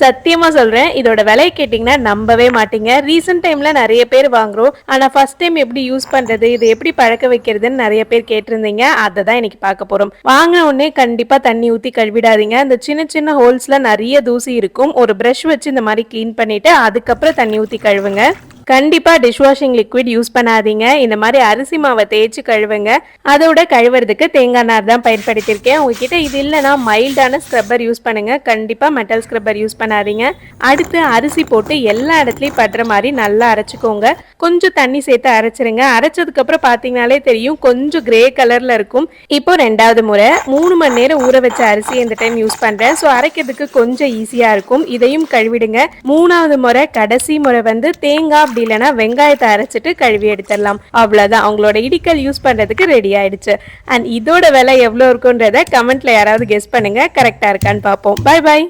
சத்தியமா சொல்றேன் இதோட விலை கேட்டிங்கன்னா நம்பவே மாட்டீங்க. ரீசெண்ட் டைம்ல நிறைய பேர் வாங்குறோம். ஆனா ஃபர்ஸ்ட் டைம் எப்படி யூஸ் பண்றது இது எப்படி பழக்க வைக்கிறதுன்னு நிறைய பேர் கேட்டிருந்தீங்க. அதை தான் இன்னைக்கு பார்க்க போறோம். வாங்கின உடனே கண்டிப்பா தண்ணி ஊத்தி கழுவிடாதீங்க. அந்த சின்ன சின்ன ஹோல்ஸ்ல நிறைய தூசி இருக்கும். ஒரு ப்ரஷ் வச்சு இந்த மாதிரி க்ளீன் பண்ணிட்டு அதுக்கப்புறம் தண்ணி ஊத்தி கழுவுங்க. கண்டிப்பாக டிஷ் வாஷிங் லிக்விட் யூஸ் பண்ணாதீங்க. இந்த மாதிரி அரிசி மாவை தேய்ச்சி கழுவுங்க. அதோட கழுவுறதுக்கு தேங்காய் நார் தான் பயன்படுத்தியிருக்கேன். உங்ககிட்ட இது இல்லைன்னா மைல்டான ஸ்க்ரப்பர் யூஸ் பண்ணுங்க. கண்டிப்பாக மெட்டல் ஸ்க்ரப்பர் யூஸ் பண்ணாதீங்க. அடுத்து அரிசி போட்டு எல்லா இடத்துலையும் படுற மாதிரி நல்லா அரைச்சிக்கோங்க. கொஞ்சம் தண்ணி சேர்த்து அரைச்சிருங்க. அரைச்சதுக்கப்புறம் பார்த்தீங்கனாலே தெரியும். கொஞ்சம் கிரே கலரில் இருக்கும். இப்போ ரெண்டாவது முறை மூணு மணி நேரம் ஊற வச்ச அரிசி இந்த டைம் யூஸ் பண்ணுறேன் ஸோ அரைக்கிறதுக்கு கொஞ்சம் ஈஸியாக இருக்கும். இதையும் கழுவிடுங்க. மூணாவது முறை கடைசி முறை வந்து தேங்காய் அப்படி இல்லைனா வெங்காயத்தை அரைச்சிட்டு கழுவி எடுத்துடலாம். அவ்வளவுதான். அவங்களோட இடிக்கல் யூஸ் பண்றதுக்கு ரெடி ஆயிடுச்சு. அண்ட் இதோட விலை எவ்வளோ இருக்குன்றத கமெண்ட்ல யாராவது கெஸ் பண்ணுங்க. கரெக்டா இருக்கான்னு பார்ப்போம். Bye bye